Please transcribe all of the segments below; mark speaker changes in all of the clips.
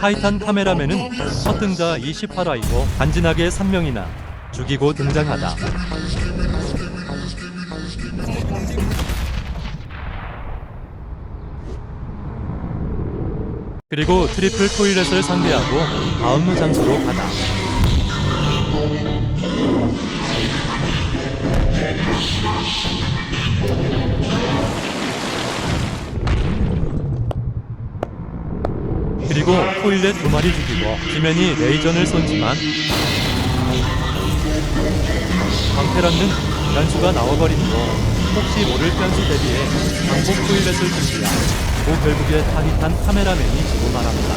Speaker 1: 타이탄 카메라맨은 첫 등자 28화이고 간지나게 3명이나 죽이고 등장하다. 그리고 트리플 토일렛을 상대하고 다음 장소로 가다. 그리고 토일렛 두 마리 죽이고 지면이 레이전을 쏜지만 방패랑는 변수가 나와버리므로 혹시 모를 변수 대비해 방복 토일렛을 준비하 고 결국에 타깃한 카메라맨이 지고 말합니다.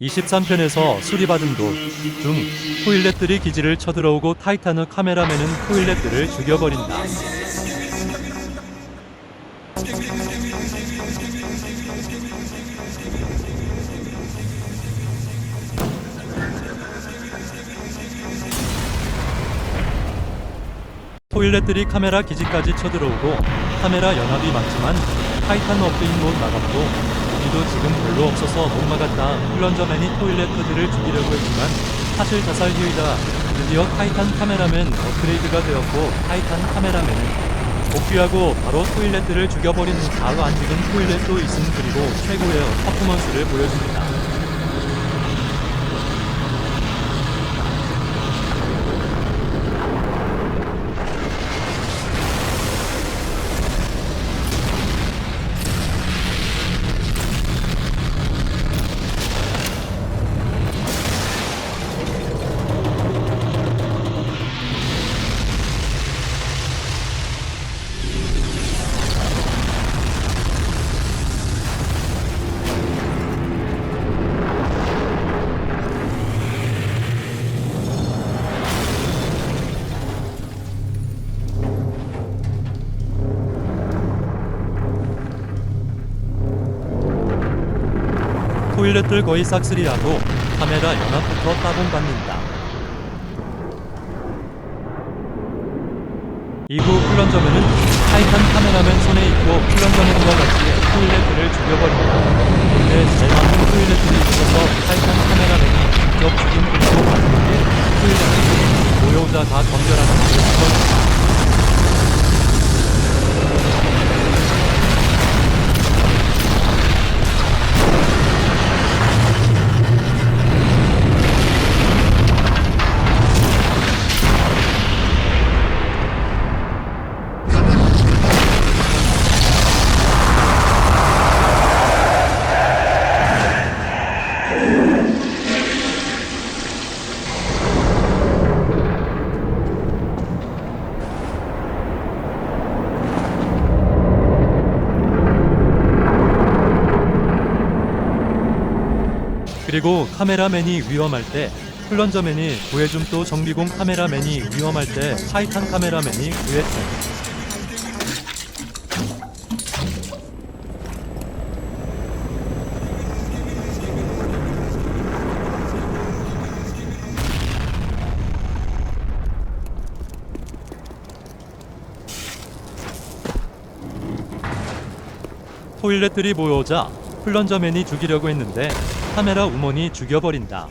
Speaker 1: 23편에서 수리받은 돈중 토일렛들이 기지를 쳐들어오고 타이탄의 카메라맨은 토일렛들을 죽여버린다. 토일렛들이 카메라 기지까지 쳐들어오고 카메라 연합이 많지만 타이탄 업그레이드 못 막았고 우리도 지금 별로 없어서 못 막았다 플런저맨이 토일렛 터지를 죽이려고 했지만 사실 자살 후이다 드디어 타이탄 카메라맨 업그레이드가 되었고 타이탄 카메라맨은 복귀하고 바로 토일렛들을 죽여버린 바로 안 죽은 토일렛도 있음 그리고 최고의 퍼포먼스를 보여줍니다. 토일렛들 거의 싹쓸이하고 카메라 연합부터 따봉받는다. 이후 플런저맨은 타이탄 카메라맨 손에 있고 플런저맨과 같이 토일렛들을 죽여버린다. 근데 제일 많은 토일렛들이 있어서 타이탄 카메라맨이 직접 죽인 그리고 마지막에 토일렛들이 모여오자 다 건결하는 그런 그리고 카메라맨이 위험할 때 플런저맨이 구해줌 또 정비공 카메라맨이 위험할 때 타이탄 카메라맨이 구했죠. 토일렛들이 모여오자 플런저맨이 죽이려고 했는데 카메라 우먼이 죽여버린다.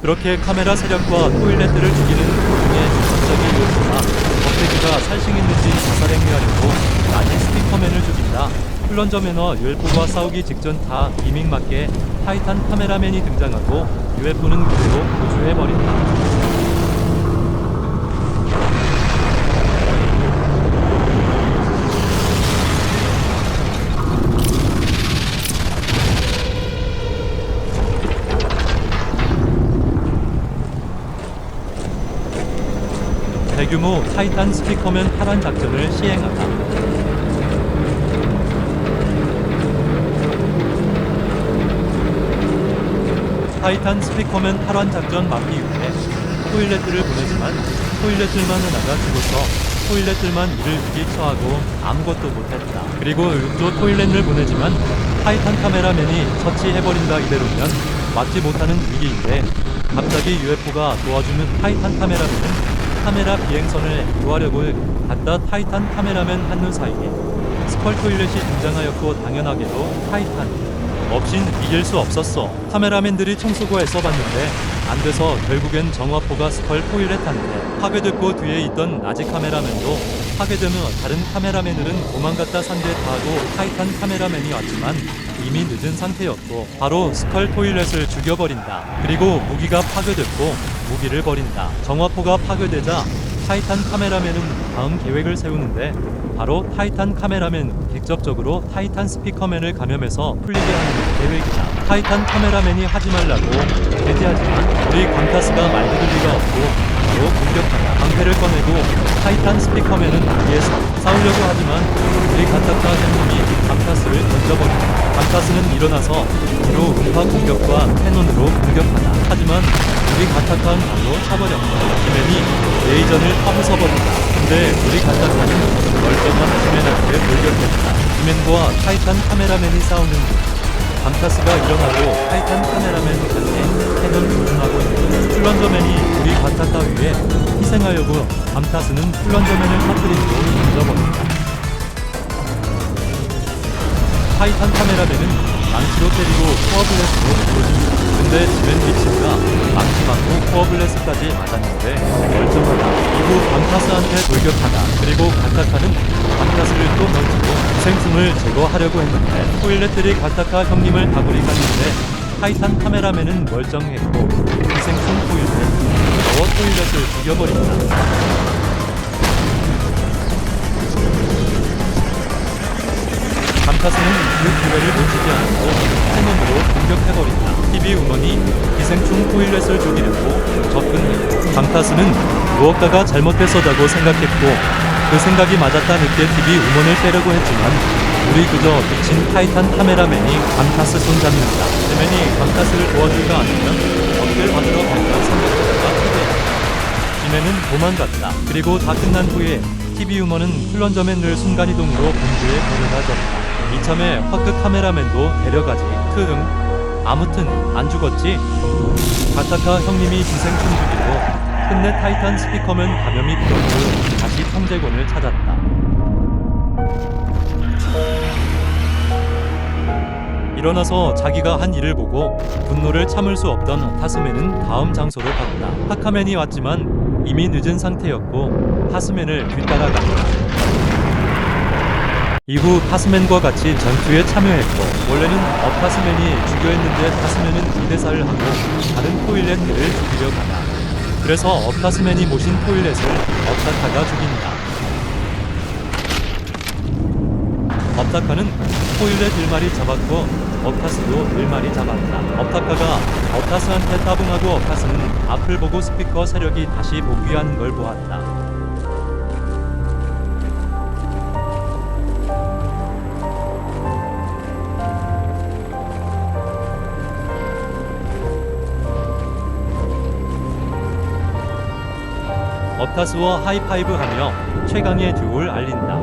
Speaker 1: 그렇게 카메라 세력과 토일렛들을 죽이는 도중에 갑자기 요소가 버테기가 살싱했는지 자살행위하려고 나니 스피커맨을 죽인다. 플런저 매너 UFO와 싸우기 직전 다 이밍 맞게 타이탄 카메라맨이 등장하고 UFO는 그대로 고조해버린다. 대규모 타이탄 스피커맨 탈환 작전을 시행하다. 타이탄 스피커맨 탈환 작전 막기 위해 토일렛들을 보내지만 토일렛들만 하나가 죽어서 토일렛들만 이를 처하고 아무것도 못했다. 그리고 6조 토일렛을 보내지만 타이탄 카메라맨이 처치해버린다 이대로면 막지 못하는 위기인데 갑자기 UFO가 도와주는 타이탄 카메라맨은 카메라 비행선을 구하려고 갔다 타이탄 카메라맨 한눈 사이에 스컬 토일렛이 등장하였고 당연하게도 타이탄 없인 이길 수 없었어. 카메라맨들이 총수고에 써봤는데 안 돼서 결국엔 정화포가 스컬 토일렛한테 파괴됐고 뒤에 있던 나지 카메라맨도 파괴되며 다른 카메라맨들은 도망갔다 산데 다하고 타이탄 카메라맨이 왔지만 이미 늦은 상태였고 바로 스컬 토일렛을 죽여버린다. 그리고 무기가 파괴됐고 무기를 버린다. 정화포가 파괴되자 타이탄 카메라맨은 다음 계획을 세우는데 바로 타이탄 카메라맨 직접적으로 타이탄 스피커맨을 감염해서 풀리게 하는 계획이다. 타이탄 카메라맨이 하지 말라고 제지하지만 우리 강타스가 말 들을 리가 없고 바로 공격하다. 방패를 꺼내고 타이탄 스피커맨은 위에서 싸우려고 하지만 우리 가타카 햄님이 강타스를 던져버린다. 강타스는 일어나서 뒤로 음파 공격과 캐논으로 공격하다. 하지만 우리 가타카는 바로 차버렸다. 지맨이 레이전을 파부숴버린다. 근데 우리 가타카는 멀쩡한 지맨한테 돌격했다. 지맨과 타이탄 카메라맨이 싸우는 중 감타스가 일어나고 타이탄 카메라맨한테 캐논 조준하고 있는 플런저맨이 우리 가타카 위에 희생하려고 감타스는 플런저맨을 터뜨리고 던져버린다. 타이탄 카메라맨은 망치로 때리고 코어블레스로 보여줍니다. 근데 지맨 위치가 망치 맞고 코어블레스까지 맞았는데 멀쩡하다. 이후 감타스한테 돌격하다. 그리고 가타카는 감타스를 또 던지고 희생충을 제거하려고 했는데 토일렛들이 가타카 형님을 다구리 갔는데 타이탄 카메라맨은 멀쩡했고 희생충 토일렛 더워 토일렛을 죽여버린다. 감타스는 그 기회를 놓치지 않고 캐논으로 공격해버린다. TV 우먼이 기생충 토일렛을 죽이려고 접근했고 감타스는 무엇가가 잘못됐어다고 생각했고 그 생각이 맞았다 늦게 TV 우먼을 때려고 했지만 우리 그저 미친 타이탄 카메라맨이 감타스 손잡는다. 지맨이 감타스를 도와줄까 아니면 어깨를 받으러 갈까 생각하다가 후회했다. 지맨은 도망갔다. 그리고 다 끝난 후에 TV 유머는 플런저맨을 순간이동으로 본주에 데려다 줬다. 이참에 화크 카메라맨도 데려가지. 크응. 아무튼 안 죽었지? 가타카 형님이 기생충 죽이고 끝내 타이탄 스피커맨 감염이 풀었고 다시 통제권을 찾았다. 일어나서 자기가 한 일을 보고 분노를 참을 수 없던 타스맨은 다음 장소로 갔다. 하카맨이 왔지만 이미 늦은 상태였고 타스맨을 뒤따라갔다. 이후 타스맨과 같이 전투에 참여했고 원래는 업타스맨이 죽여했는데 타스맨은 비대사를 하고 다른 토일렛들을 죽이려 가다. 그래서 업타스맨이 모신 토일렛을 업타카가 죽인다. 업타카는 토일렛 1마리 잡았고 업타스도 1마리 잡았다. 업타카가 업타스한테 따봉하고 업타스는 앞을 보고 스피커 세력이 다시 복귀하는 걸 보았다. 업타스와 하이파이브 하며 최강의 듀오를 알린다.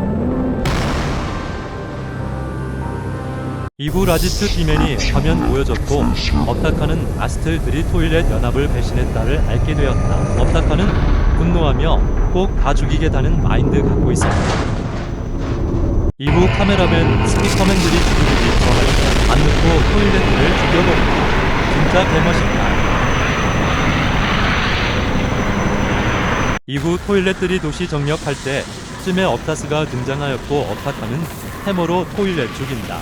Speaker 1: 이후 라지트 비맨이 화면 보여졌고 업타카는 아스틀 드리 토일렛 연합을 배신했다를 알게 되었다. 업타카는 분노하며 꼭 다 죽이겠다는 마인드 갖고 있었다. 이후 카메라맨 스피커맨들이 죽이기 전에 안 넣고 토일렛들을 죽여버린다. 진짜 개멋있다. 이후 토일렛들이 도시 정력할 때 쯤에 업타스가 등장하였고 업타카는 해머로 토일렛 죽인다.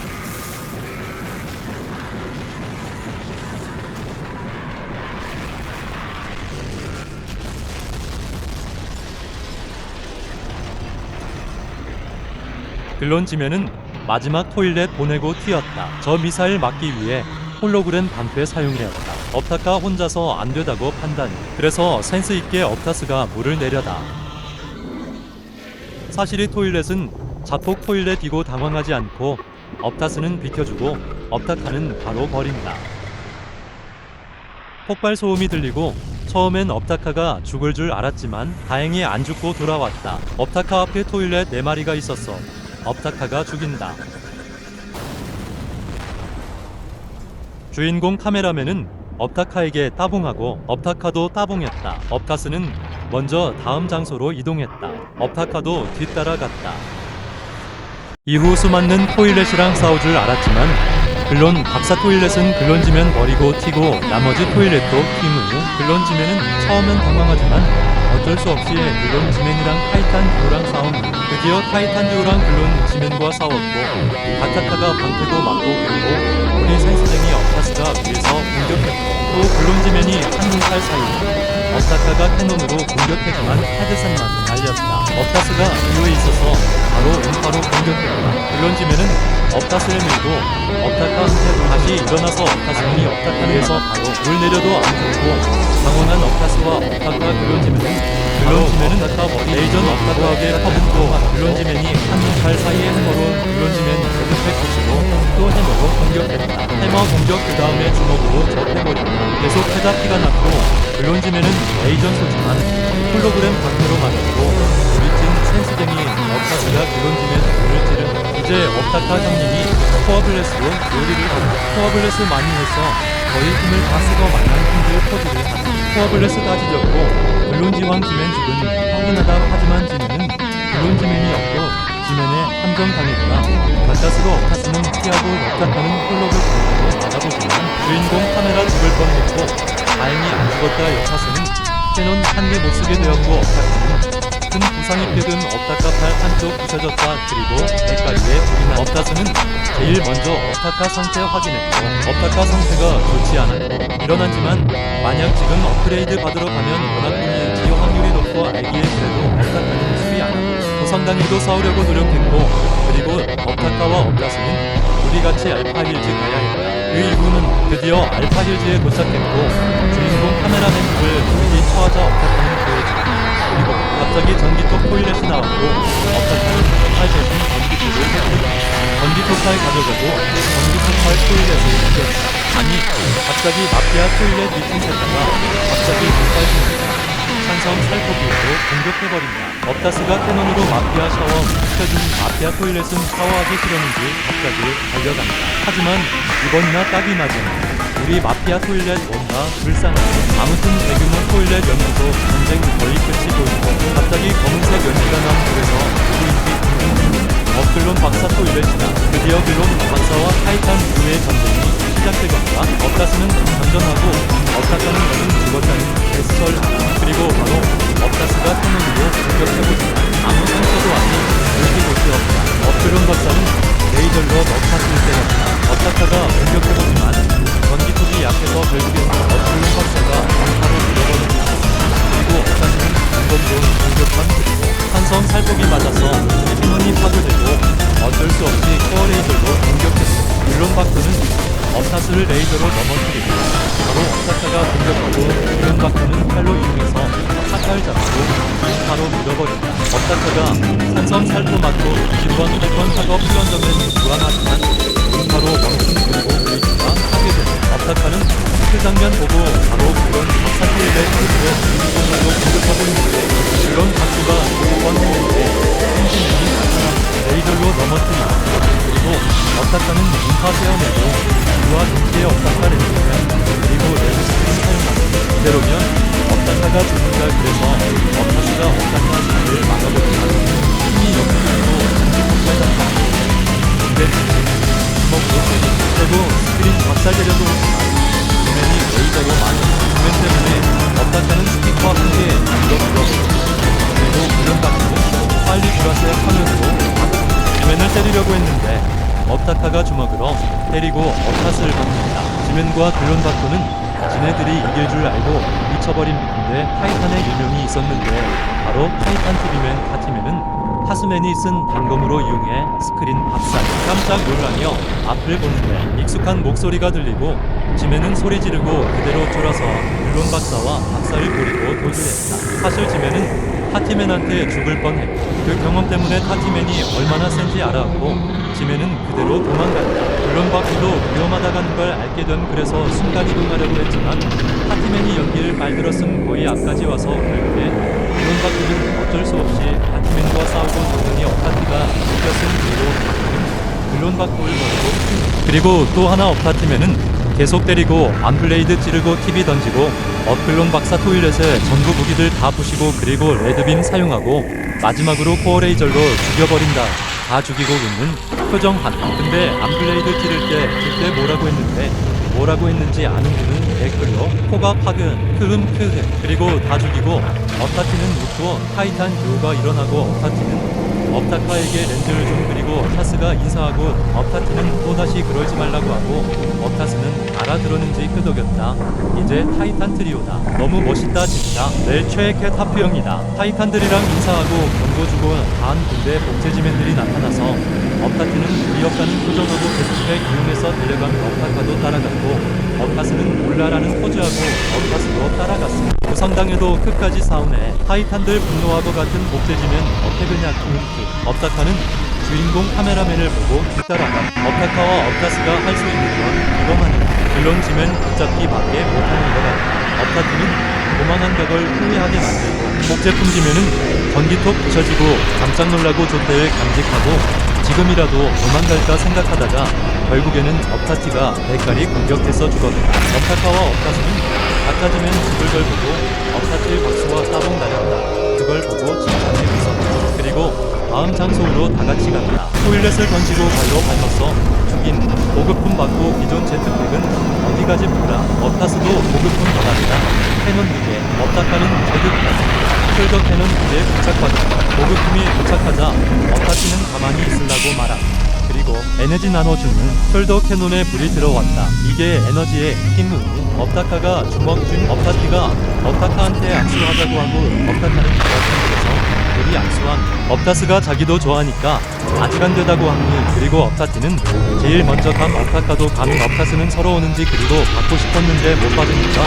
Speaker 1: 글론 지면은 마지막 토일렛 보내고 튀었다. 저 미사일 막기 위해 홀로그램 방패 사용하였다. 업타카 혼자서 안 되다고 판단. 그래서 센스 있게 업타스가 물을 내려다. 사실이 토일렛은 자폭 토일렛이고 당황하지 않고 업타스는 비켜주고 업타카는 바로 버린다. 폭발 소음이 들리고 처음엔 업타카가 죽을 줄 알았지만 다행히 안 죽고 돌아왔다. 업타카 앞에 토일렛 4마리가 있었어. 업타카가 죽인다. 주인공 카메라맨은 업타카에게 따봉하고 업타카도 따봉했다. 업타스는 먼저 다음 장소로 이동했다. 업타카도 뒤따라갔다. 이후 수많은 토일렛이랑 싸울 줄 알았지만 글론 박사 토일렛은 글론지면 버리고 튀고 나머지 토일렛도 튀무 글론지면은 처음엔 당황하지만 어쩔 수 없이 글론 지맨이랑 타이탄 듀오랑 싸움 드디어 타이탄 듀오랑 글론 지맨과 싸웠고 바타카가 방패고 맞고 그리고 우리 센스쟁이 업타스가 위에서 공격했고 또 글론 지맨이 한눈팔 사이 업타카가 캐논으로 공격했지만 헤드셋만 날렸다. 업타스가 이후에 있어서 바로 음파로 공격했다. 글론지맨은 업타스를 밀고 업타카한테 다시 일어나서 업타스맨이 업타카 위에서 바로 물 내려도 안 죽고 당황한 업타스와 업타카 글론지맨은 글론지맨은 업타카 머리 레이전 업타카에게 퍼붓고 글론지맨이 한눈팔 사이에 해머로 글론지맨 데드팩 붙이고 또 해머로 공격했다. 해머 공격 그 다음에 주먹으로 접해버린다. 계속 해다 피가 났고 글론지맨은 레이전 쏘지만 홀로그램 방패로 팀 센스쟁이 글론지맨 눈을 찌른 이제 업타카 형님이 코어블레스로 요리를 한다. 코어블레스 많이 해서 거의 힘을 다 쓰고 만난 힘들 포즈를 한다. 코어블레스 다 지졌고 글론지왕 지맨 죽은 확인하다 하지만 지맨은 글론지맨이 없고 지맨에 함정당했다. 가짜스로 업타스는 피하고 업타카는 홀로그 공격으로 맞아보지만 주인공 카메라 죽을 뻔했고 다행히 안 죽었다 역사스는 캐논 한개 못 쓰게 되었고 업타카는 큰 부상 입혀든 업타카 팔 한쪽 부셔졌다. 그리고 대가리에 나 업타스는 제일 먼저 업타카 상태 확인했고 업타카 상태가 좋지 않았고 일어났지만 만약 지금 업그레이드 받으러 가면 연합군이 지어 확률이 높고 알기에 그래도 업타카는 수리 안 하고 도성당일도 싸우려고 노력했고 그리고 업타카와 업타스는 우리같이 알파 힐즈 가야 했다. 그 이후는 드디어 알파 힐즈에 도착했고 주인공 카메라맨 북을 우리 처하자 업타카는 그리고 갑자기 전기톱 토일렛이 나왔고 폭발 대신 전기톱을 해버린다. 전기톱팔 가져가고 전기톱팔 토일렛을 이겼다. 아니 갑자기 마피아 토일렛 미팅 세다가 갑자기 폭발 중입니다. 산성 살포기로 공격해버린다. 업다스가 캐논으로 마피아 샤워 시켜준 마피아 토일렛은 샤워하기 싫었는지 갑자기 달려간다. 하지만 이번이나 딱이 맞은 우리 마피아 토일렛 뭔가 불쌍하다. 아무튼 대규모 토일렛 연구소 전쟁 1번 살포마토, 10번 1번 사거 플런더는 무한하지만 인파로 멈춘 그리고 그리기가 파괴된 압착하는 그 장면 보고 바로 그런 사태의 대표로 인공으로 공급하고 있는데 그런 박수가 5번 되는데 힘신이 나타나 레이저로 넘어뜨리고 그리고 압착하는 인파 세어내고 그와 동시에 압착하는 그리고 레이스를 사용하고 이대로면 업타타가 죽는다 그래서 업타타가 업타타 자를 막아버린다. 힘이 전기폭발다 근데 주먹으로 때리 그리고 스크린 박살되려도 주맨이 레이저로 많은 주맨 때문에 업타카는 스피커 한개 밀어들어버리고 그리고 받고 빨리 불화세 화면으로 지맨을 때리려고 했는데 업타카가 주먹으로 때리고 업타스를 받는다. 지맨과 글론바토는 지네들이 이길 줄 알고 미쳐버린 밑인데 타이탄의 유명이 있었는데 바로 타이탄 TV맨 타티맨은 하스맨이 쓴 단검으로 이용해 스크린 박살 깜짝 놀라며 앞을 보는데 익숙한 목소리가 들리고 지맨은 소리 지르고 그대로 쫄아서 글론 박사와 박사를 고리고 도주했다. 사실 지맨은 타티맨한테 죽을 뻔했고 그 경험 때문에 타티맨이 얼마나 센지 알았고 지맨은 그대로 도망갔다. 물론 바퀴도 위험하다가는 걸 알게 된 그래서 순간 이동하려고 했지만 파티맨이 연기를 말들었음 거의 앞까지 와서 결국에 물론 바퀴는 어쩔 수 없이 파티맨과 싸우고 당연히 업파티가 이겼음 그리고 물론 바퀴를 걸고 그리고 또 하나 업파티맨은 계속 때리고 암블레이드 찌르고 TV 던지고 업글론 박사 토일렛에 전부 무기들 다 부시고 그리고 레드빔 사용하고 마지막으로 코어레이저로 죽여버린다. 다 죽이고 있는 표정 한 근데 암블레이드 찌를 때 그때 뭐라고 했는데 뭐라고 했는지 아는 분은 댓글로 코가 파근 크흠 크흠 그리고 다 죽이고 업타티는 웃고 타이탄 듀오가 일어나고 업타티는 업타카에게 렌즈를 좀 그리고 타스가 인사하고 업타티는 또다시 그러지 말라고 하고 업타스는 알아들었는지 끄덕였다. 이제 타이탄 트리오다. 너무 멋있다 진짜. 내 최애 캣 하프형이다. 타이탄들이랑 인사하고 경고 주고 반 군대 복제지맨들이 나타나서 우리 없다는 표정하고 계속해 기용해서 달려간 업타카도 따라갔고 업타스는 몰라라는 포즈하고 업타스도 따라갔어 구성당에도 끝까지 싸우네. 타이탄들 분노하고 같은 복제지맨 어태그냐 키운키 업타카는 주인공 카메라맨을 보고 뒤따라가 업타카와 업타스가 할 수 있는 건 이거만이다 물론 지면 붙잡기 밖에 못하는 것 같다 업타티는 도망한 벽을 후회하게 만들고 복제품 지면은 전기톱 부셔지고 깜짝 놀라고 존대를 감직하고 지금이라도 도망갈까 생각하다가 결국에는 업타티가 대가리 공격해서 죽었다 업타카와 업타스는 아까지면 죽을 걸 보고 업타티의 박수와 따봉 날렸다. 그걸 보고 칭찬해 있었다 그리고 다음 장소로 다 같이 갔다. 토일렛을 던지고 발로 밟았어 죽인 보급품 받고 기존 제트팩은 어디 가지 몰라 업타스도 보급품 받았다 캐논 무게 업타카는 제드까지 킬더 캐논 무게에 부착받았다 보급품이 도착하자 업타티는 가만히 있으려고 말함 그리고 에너지 나눠주는 숄더 캐논에 불이 들어왔다. 이게 에너지의 힘은 업타카가 주먹 준 업타티가 업타카한테 악수하자고 하고 업타카는 좋아하면서 둘이 악수한 업타스가 자기도 좋아하니까 아직 안 되다고 하니 그리고 업타티는 제일 먼저 간 업타카도 가는 업타스는 서러우는지 그리고 받고 싶었는데 못 받으니까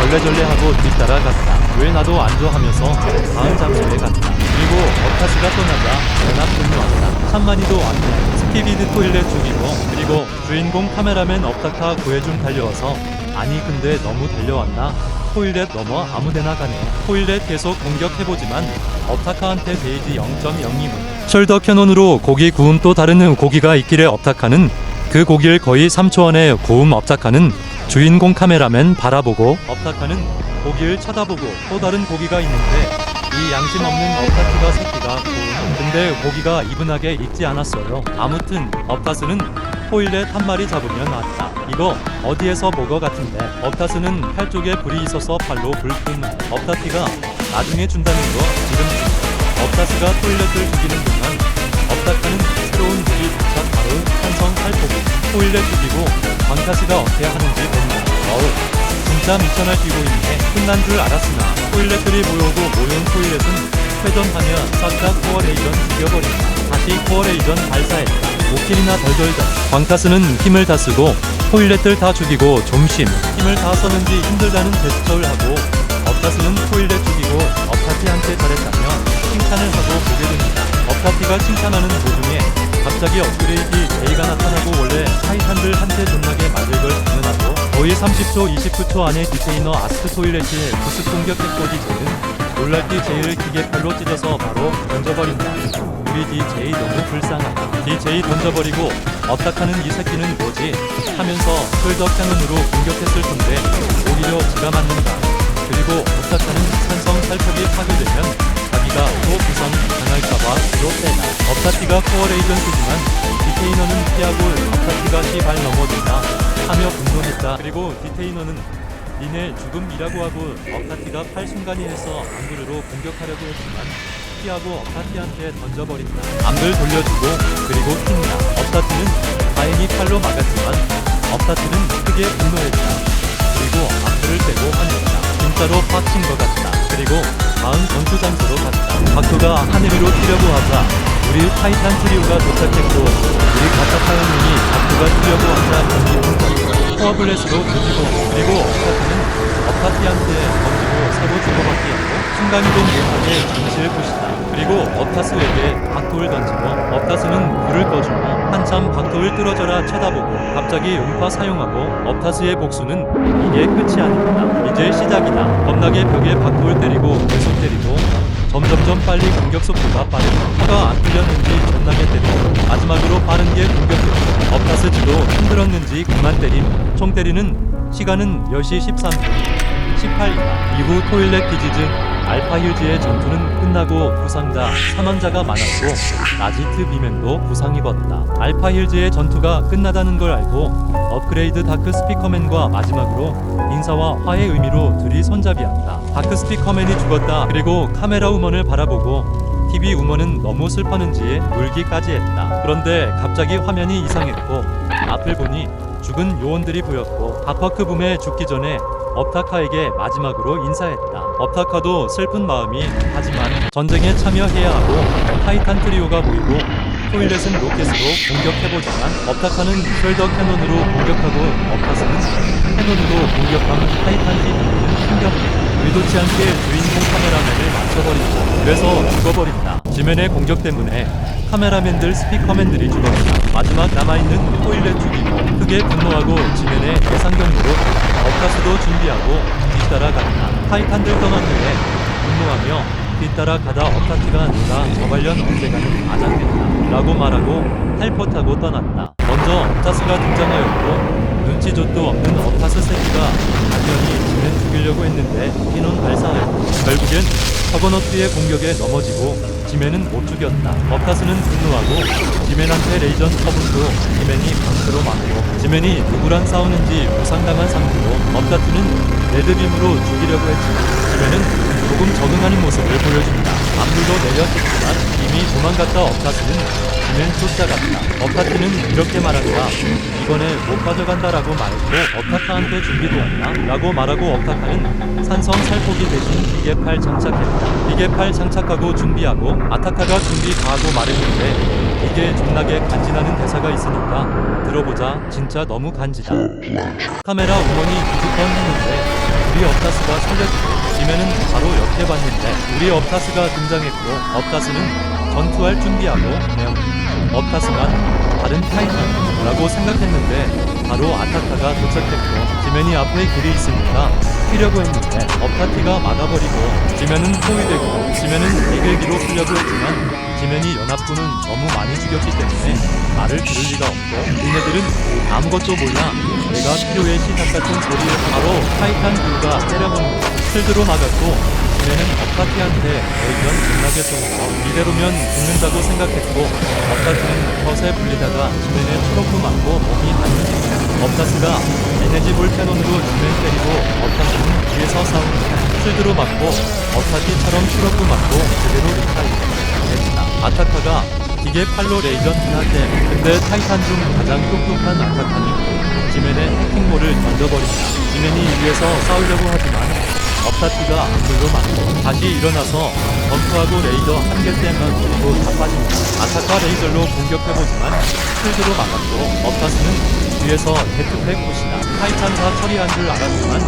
Speaker 1: 절레절레하고 뒤따라 갔다. 왜 나도 안 좋아하면서 다음 장소에 갔다. 그리고 업타스가 떠나자 연합 분노왔다. 참만이도 왔네. 스키비드 토일렛 죽이고 그리고 주인공 카메라맨 업타카 구해줌 달려와서 아니 근데 너무 달려왔나? 토일렛 넘어 아무데나 가네. 토일렛 계속 공격해보지만 업타카한테 데이지 0.02분. 숄더 캐논으로 고기 구운 또 다른 고기가 있길래 업타카는 그 고기를 거의 3초 안에 구움 업타카는 주인공 카메라맨 바라보고 업타카는 고기를 쳐다보고 또 다른 고기가 있는데 이 양심 없는 업타티가 새끼가 구운 근데 고기가 이분하게 익지 않았어요. 아무튼 업타스는 한 마리 잡으면 왔다. 이거 어디에서 본거 같은데 업타스는 팔 쪽에 불이 있어서 팔로 불끈 업타티가 나중에 준다는 거 지금 준 업타스가 토일렛을 죽이는 동안 업타카는 새로운 불이 도착 바로 한성 살포기 토일렛 죽이고 광타스가 어떻게 하는지 본다. 어우 진짜 미천을 뛰고 있네. 끝난 줄 알았으나 토일렛들이 모여오고 모여온 토일렛은 회전하며 싹다 코어 레이전 죽여버린다. 다시 코어 레이전 발사했다. 5킬이나 덜덜덜. 광타스는 힘을 다 쓰고 토일렛들 다 죽이고 좀심. 힘을 다 썼는지 힘들다는 제스처를 하고 업타스는 토일렛 죽이고 업타티한테 잘했다며 칭찬을 하고 보게 됩니다. 업타티가 칭찬하는 도중에 갑자기 업그레이드 제이가 나타나고 원래 타이탄들한테 존나게 맞을 걸 당연하고 거의 30초 29초 안에 디테이너 아스트 토일렛을 부스 공격했고 디제이는 놀랄기 제이를 기계팔로 찢어서 바로 던져버린다. 우리 DJ 너무 불쌍하다. DJ 던져버리고 업닥하는 이 새끼는 뭐지? 하면서 캐논으로 공격했을 텐데 오히려 지가 맞는다. 그리고 업닥하는 산성 살폭이 파괴되면 자기가 또 부상 당할까봐 뒤로 빼다. 업타티가 코어레이전 쓰지만 디테이너는 피하고 업타티가 시발 넘어진다 하며 분노했다. 그리고 디테이너는 니네 죽음이라고 하고 업타티가 팔 순간이 해서 암글로 공격하려고 했지만 피하고 업타티한테 던져버린다. 암글 돌려주고 그리고 튄다. 업타티는 다행히 팔로 막았지만 업타티는 크게 분노했다. 그리고 암글을 빼고 화냈다. 진짜로 빡친 것 같다. 그리고 다음 전투 장소로 갔다. 바크가 하늘 위로 튀려고 하자 우리 타이탄 트리오가 도착했고 우리 가타파이님이 바크가 튀려고 하자 경기 분기 파워블렛으로 뒤지고 그리고 업타티는 업타티한테 던지 고 세고 주고받기 하고 순간이동 못하게 진실을 부시다 그리고 업타스에게 박토를 던지고 업타스는 불을 꺼주고 한참 박토를 뚫어져라 쳐다보고 갑자기 음파 사용하고 업타스의 복수는 이게 끝이 아닙니다. 이제 시작이다. 겁나게 벽에 박토를 때리고 계속 때리고 점점점 빨리 공격 속도가 빠르고 화가 안 풀렸는지 존나게 때리고 마지막으로 빠른 게 공격했고 업타스지도 힘들었는지 그만 때림 총 때리는 시간은 10시 13분 18이다 이후 토일렛 기지즈 알파 휴지의 전투는 끝나고 부상자 사망자가 많았고 나지트 비맨도 부상 입었다 알파 힐즈의 전투가 끝나다는 걸 알고 업그레이드 다크 스피커맨과 마지막으로 인사와 화의 의미로 둘이 손잡이한다. 다크 스피커맨이 죽었다. 그리고 카메라 우먼을 바라보고 TV 우먼은 너무 슬퍼는지 울기까지 했다. 그런데 갑자기 화면이 이상했고 앞을 보니 죽은 요원들이 보였고 바퍼크 붐에 죽기 전에 업타카에게 마지막으로 인사했다. 업타카도 슬픈 마음이 하지만 전쟁에 참여해야 하고 타이탄 트리오가 보이고 토일렛은 로켓으로 공격해보지만 업타카는 숄더 캐논으로 공격하고 업타스는 캐논으로 공격한 타이탄 TV는 충격해 의도치 않게 주인공 카메라맨을 맞춰버린다. 그래서 죽어버린다. 지면의 공격 때문에 카메라맨들 스피커맨들이 죽었다. 마지막 남아있는 토일렛 죽이고 크게 분노하고 지면의 예상 경로로 업타스도 준비하고 뒤따라갔다. 타이탄들 떠난 후에 분노하며 뒤따라가다 업타티가 누가 저 관련 언제가는 아장됐다 라고 말하고 헬포 타고 떠났다 먼저 업타스가 등장하였고 눈치젓도 없는 업타스 새끼가 당연히 지면 죽이려고 했는데 피논 발사하였고 결국엔 서거너트의 공격에 넘어지고 지멘은 못 죽였다. 업타스는 분노하고 지멘한테 레이전 터분도 지멘이 방수로 맞고 지멘이 누구랑 싸우는지 부상당한 상태로 업타트는 레드빔으로 죽이려고 했지만 지멘은 조금 적응하는 모습을 보여줍니다. 안물도 내려쳤지만 이미 도망갔다 업타트는 지멘 쫓아갔다. 업타트는 이렇게 말한다. 이번에 못 가져간다라고 말했고 업타카한테 준비되었나? 라고 말하고 업타카는 산성 살포기 대신 기계팔 장착했다. 기계팔 장착하고 준비하고 아타카가 준비 다 하고 말했는데 이게 존나게 간지나는 대사가 있으니까 들어보자 진짜 너무 간지다. 카메라 우먼이 뒤집번 했는데 우리 업타스가 살려주고 지면은 바로 옆에 봤는데 우리 업타스가 등장했고 업타스는 전투할 준비하고 업타스만 다른 타이탄이라고 생각했는데 바로 아타카가 도착했고 지면이 앞에 길이 있으니까 튀려고 했는데 업타티가 막아버리고 지면은 포위되고 지면은 대결기로 쓰려고 했지만 지면이 연합군은 너무 많이 죽였기 때문에 말을 들을 리가 없고 니네들은 아무것도 몰라 내가 필요의 시작 같은 소리를 바로 타이탄 뷰가 때려먹는 실드로 막았고 지면은 업타티한테 의견 존나게 쏘고 이대로면 죽는다고 생각했고 업타티는 덫에 불리다가 지면에 초록도 맞고 몸이 다쳤고 업타스가 에너지 볼 캐논으로 지면 때리고 업타스는 뒤에서 싸우는 실드로 맞고 업타티처럼 초록도 맞고 그대로 리타이어 됐다. 아타카가 기계 팔로 레이전 하대 근데 타이탄 중 가장 똑똑한 아타카는 지멘의 해킹볼을 던져버린다. 지멘이 위에서 싸우려고 하지만 업타티가 안불로 맞고 다시 일어나서 덤프하고 레이저 한개 때만 그리고 다 빠진다. 아타카 레이저로 공격해보지만 실드로 막았고 업타스는 뒤에서 데트팩 푸시다. 타이탄사 처리한 줄 알았지만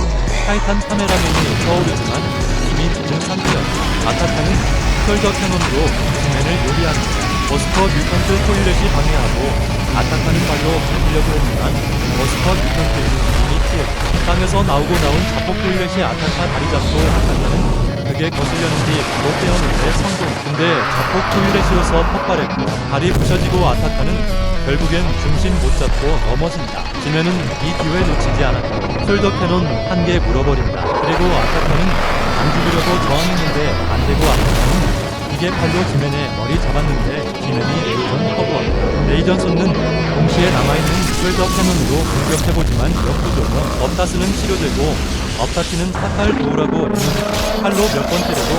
Speaker 1: 타이탄 카메라맨이 떠오르지만 이미 늦은 상태였다. 아타카는 컬더 캐논으로 지면을 요리합니다. 버스터 뉴턴트 토일렛이 방해하고 아타카는 발로 밟으려고 했지만 버스터 뉴턴트는 이미 피했고 땅에서 나오고 나온 자폭 토일렛이 아타카 다리 잡고 아타카는 그게 거슬렸는지 바로 떼어내는데 성공 근데 자폭 토일렛이어서 폭발했고 다리 부셔지고 아타카는 결국엔 중심 못 잡고 넘어진다. 지면은 이 기회 놓치지 않았고 숄더 캐논 한 개 물어버린다. 그리고 아타카는 안 죽이려고 저항했는데 안 되고 아타카는 이게 팔로 지면에 머리 잡았는데 지면이 레이전 커버하고 레이전 쏟는 동시에 남아있는 숄더 캐논으로 공격해보지만 역부족은 업다스는 치료되고 업다티는 타칼 도우라고 팔로 몇 번 때려도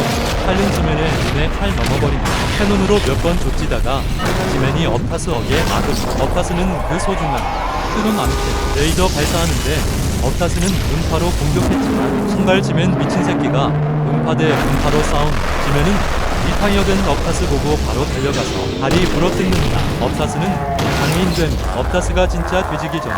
Speaker 1: 팔린 지면에 눈에 팔 넘어버린다 캐논으로 몇번 쫓지다가 지면이 업타스 어기에 맞고 업타스는 그 소중한 크롬 암캐 레이저 발사하는데 업타스는 음파로 공격했지만 신발 지면 미친 새끼가 음파 대 음파로 싸운 지면은 리타이어된 업타스 보고 바로 달려가서 다리 불어뜯는다. 업타스는 장애인됨 업다스가 진짜 뒤지기 전에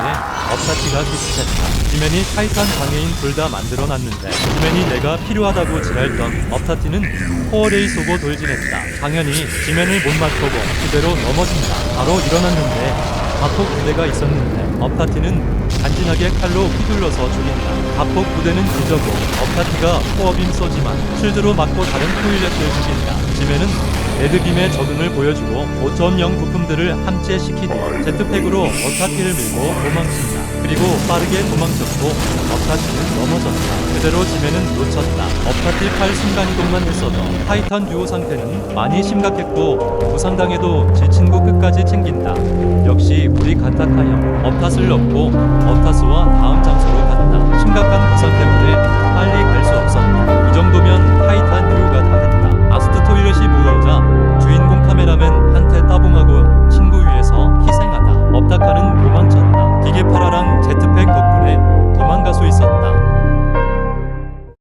Speaker 1: 업타티가 비슷했다 지맨이 타이탄 장애인 둘 다 만들어놨는데 지맨이 내가 필요하다고 지랄던 업타티는 코어레이 쏘고 돌진했다 당연히 지맨을 못 맞춰고 그대로 넘어진다 바로 일어났는데 가폭 부대가 있었는데 업타티는 간지나게 칼로 휘둘러서 죽인다. 가폭 부대는 뒤져고 업타티가 코어빔 쏘지만 쉴드로 맞고 다른 토일렛을 죽인다. 지면은 레드빔의 적응을 보여주고 5.0 부품들을 함재시키고 제트팩으로 업타티를 밀고 도망친다. 그리고 빠르게 도망쳤고 업타티는 넘어졌다. 그대로 지면은 놓쳤다. 업타티 칼 순간이동만 했어도 타이탄 듀오 상태는 많이 심각했고 부상당해도 지 친구 끝까지 챙긴다. 역시 우리 간타카 형 업타스를 넣고 업타스와 다음 장소로 갔다. 심각한 부상 때문에 까딱하는 도망쳤다. 기계파라랑 제트팩 덕분에 도망가수 있었다.